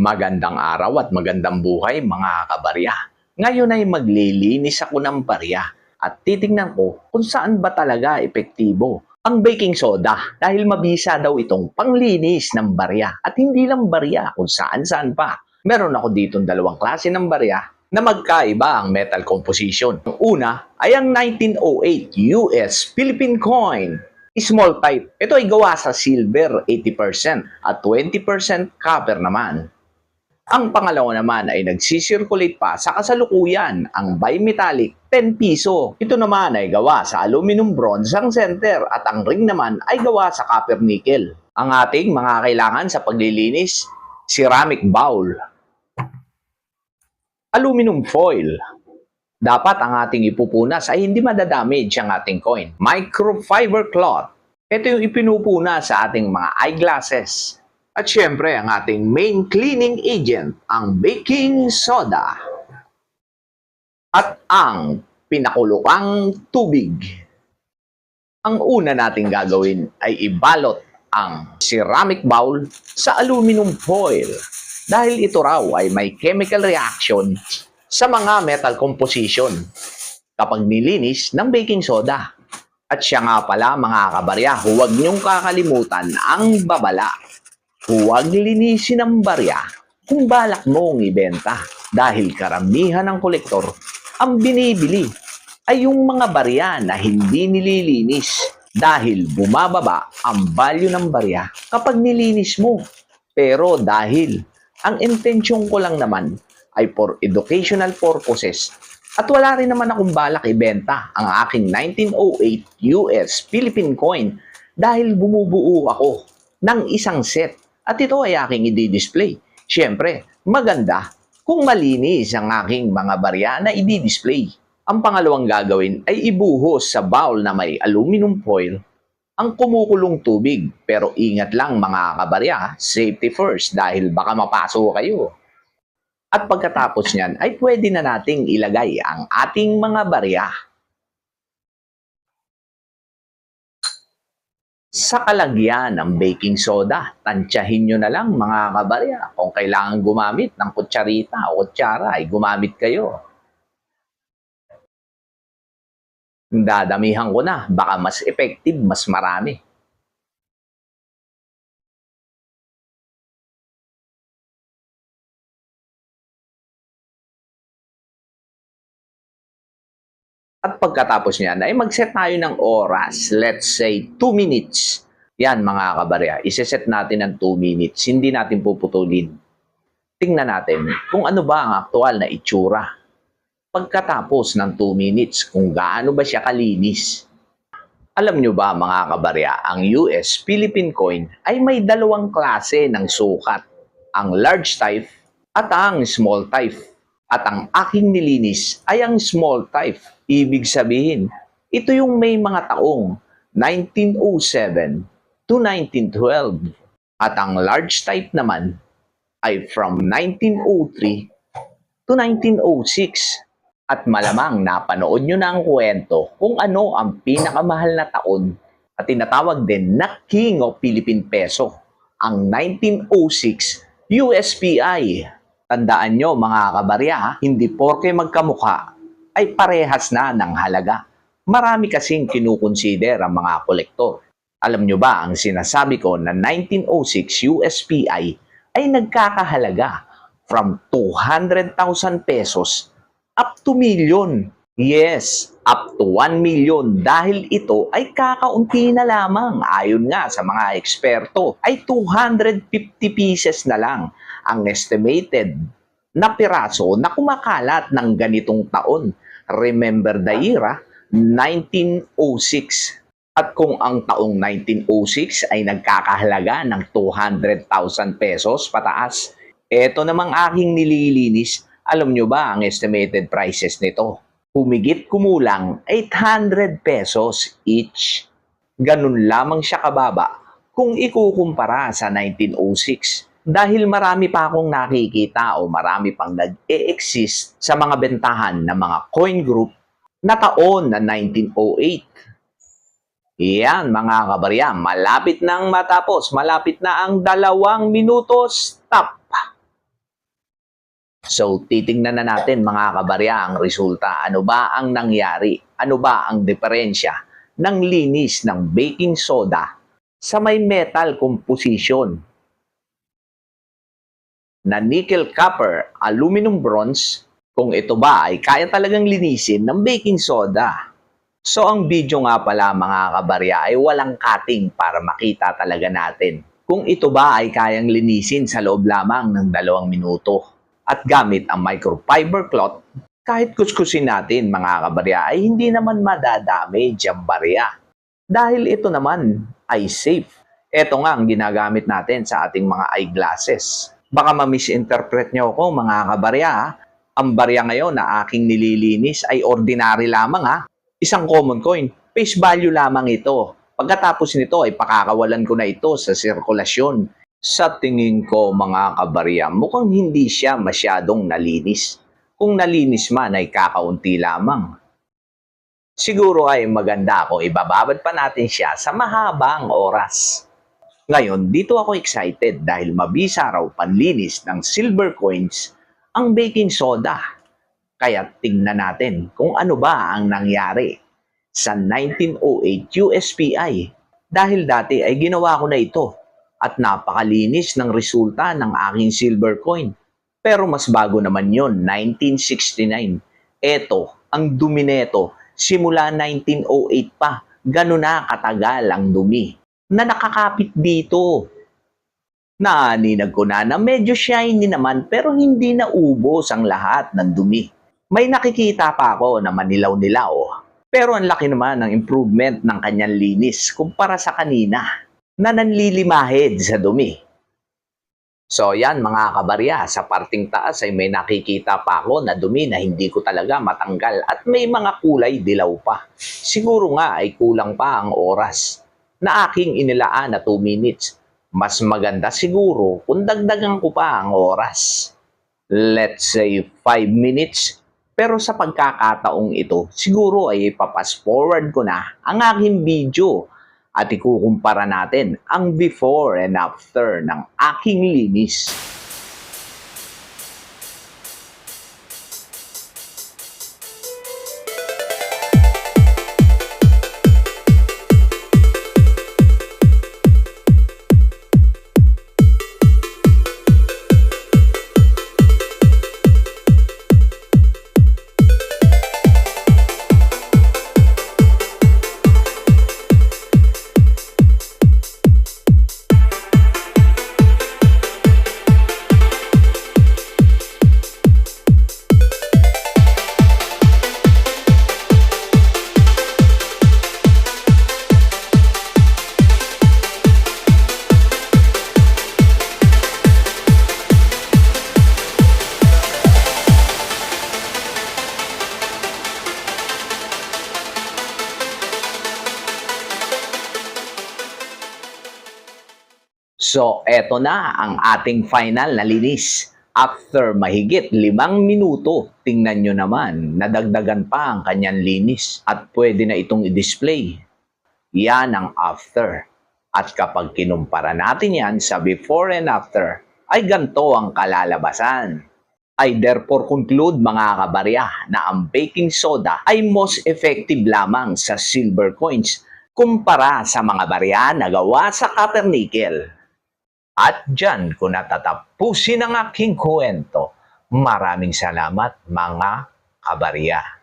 Magandang araw at magandang buhay mga kabarya. Ngayon ay maglilinis ako ng barya at titingnan ko kung saan ba talaga epektibo ang baking soda dahil mabisa daw itong panglinis ng barya at hindi lang barya kung saan saan pa. Meron ako ditong dalawang klase ng barya na magkaiba ang metal composition. Ang una ay ang 1908 US Philippine coin small type. Ito ay gawa sa silver 80% at 20% copper naman. Ang pangalawa naman ay nagsisirculate pa sa kasalukuyan ang bimetallic 10 piso. Ito naman ay gawa sa aluminum bronze ang center at ang ring naman ay gawa sa copper nickel. Ang ating mga kailangan sa paglilinis, ceramic bowl, aluminum foil, dapat ang ating ipupunas ay hindi madadamage ang ating coin. Microfiber cloth. Ito yung ipinupuna sa ating mga eyeglasses. At syempre, ang ating main cleaning agent, ang baking soda. At ang pinakulukang tubig. Ang una nating gagawin ay ibalot ang ceramic bowl sa aluminum foil dahil ito raw ay may chemical reaction sa mga metal composition kapag nilinis ng baking soda. At siya nga pala mga kabarya, huwag niyong kakalimutan ang babala. Huwag linisin ang barya kung balak mong ibenta dahil karamihan ng kolektor ang binibili ay yung mga barya na hindi nililinis dahil bumababa ang value ng barya kapag nilinis mo. Pero dahil ang intensyon ko lang naman ay for educational purposes at wala rin naman akong balak ibenta ang aking 1908 US Philippine coin dahil bumubuo ako ng isang set at ito ay aking i-display. Siyempre, maganda kung malinis ang aking mga barya na i-display. Ang pangalawang gagawin ay ibuhos sa bowl na may aluminum foil ang kumukulong tubig. Pero ingat lang mga kabarya, safety first dahil baka mapaso kayo. At pagkatapos niyan ay pwede na nating ilagay ang ating mga barya. Sa kalagyan ng baking soda, tansyahin nyo na lang mga kabarya. Kung kailangan gumamit ng kutsarita o kutsara, ay gumamit kayo. Dadamihan ko na, baka mas effective, mas marami. At pagkatapos niyan ay mag-set tayo ng oras. Let's say 2 minutes. Yan mga kabarya, iseset natin ng 2 minutes. Hindi natin puputulin. Tingnan natin kung ano ba ang aktual na itsura. Pagkatapos ng 2 minutes, kung gaano ba siya kalinis. Alam nyo ba mga kabarya, ang US Philippine coin ay may dalawang klase ng sukat. Ang large type at ang small type. At ang aking nilinis ay ang small type. Ibig sabihin, ito yung may mga taong 1907 to 1912. At ang large type naman ay from 1903 to 1906. At malamang napanood nyo na ang kwento kung ano ang pinakamahal na taon at tinatawag din na King of Philippine Peso, ang 1906 USPI. Tandaan nyo mga kabarya, hindi porke magkamukha ay parehas na ng halaga. Marami kasing kinukonsider ang mga kolektor. Alam nyo ba ang sinasabi ko na 1906 USPI ay nagkakahalaga from 200,000 pesos up to million. Yes, up to 1 million dahil ito ay kakaunti na lamang. Ayon nga sa mga eksperto, ay 250 pieces na lang ang estimated na piraso na kumakalat ng ganitong taon. Remember the era, 1906. At kung ang taong 1906 ay nagkakahalaga ng 200,000 pesos pataas, eto namang aking nililinis, alam nyo ba ang estimated prices nito? Humigit kumulang 800 pesos each. Ganun lamang siya kababa kung ikukumpara sa 1906 dahil marami pa akong nakikita o marami pang nag-e-exist sa mga bentahan ng mga coin group na taon na 1908. Yan mga kabarya, malapit nang matapos, malapit na ang dalawang minuto, stop. So, titingnan na natin mga kabarya ang resulta. Ano ba ang nangyari? Ano ba ang diferensya ng linis ng baking soda sa may metal composition na nickel copper, aluminum bronze, kung ito ba ay kaya talagang linisin ng baking soda. So ang video nga pala mga kabarya ay walang cutting para makita talaga natin kung ito ba ay kayang linisin sa loob lamang ng dalawang minuto. At gamit ang microfiber cloth, kahit kuskusin natin mga kabarya ay hindi naman madadamage ang barya. Dahil ito naman ay safe. Ito nga ang ginagamit natin sa ating mga eyeglasses. Baka ma-misinterpret nyo ako mga kabarya. ha? Ang barya ngayon na aking nililinis ay ordinary lamang ha. Isang common coin. Face value lamang ito. Pagkatapos nito ay pakakawalan ko na ito sa sirkulasyon. Sa tingin ko mga kabarya, mukhang hindi siya masyadong nalinis. Kung nalinis man ay kakaunti lamang. Siguro ay maganda kung ibababad pa natin siya sa mahabang oras. Ngayon, dito ako excited dahil mabisa raw panlinis ng silver coins ang baking soda. Kaya tingnan natin kung ano ba ang nangyari sa 1908 USPI dahil dati ay ginawa ko na ito at napakalinis ng resulta ng aking silver coin. Pero mas bago naman yon 1969. Eto, ang dumi neto, simula 1908 pa, gano'n na katagal ang dumi na nakakapit dito. Naaninag ko na na medyo shiny naman pero hindi na ubos ang lahat ng dumi. May nakikita pa ako na manilaw-nilaw. Pero ang laki naman ng improvement ng kanyang linis kumpara sa kanina na nanlilimahid sa dumi. So yan mga kabarya, sa parting taas ay may nakikita pa ako na dumi na hindi ko talaga matanggal at may mga kulay dilaw pa. Siguro nga ay kulang pa ang oras na aking inilaan na 2 minutes. Mas maganda siguro kung dagdagan ko pa ang oras. Let's say 5 minutes. Pero sa pagkakataong ito, siguro ay ipapas forward ko na ang aking video at ikukumpara natin ang before and after ng aking linis. So, eto na ang ating final na linis. After mahigit limang minuto, tingnan nyo naman, nadagdagan pa ang kanyang linis at pwede na itong i-display. Yan ang after. At kapag kinumpara natin yan sa before and after, ay ganito ang kalalabasan. I therefore conclude mga kabarya na ang baking soda ay most effective lamang sa silver coins kumpara sa mga barya na gawa sa copper nickel. At dyan ko natatapusin ang aking kwento. Maraming salamat mga kabarya.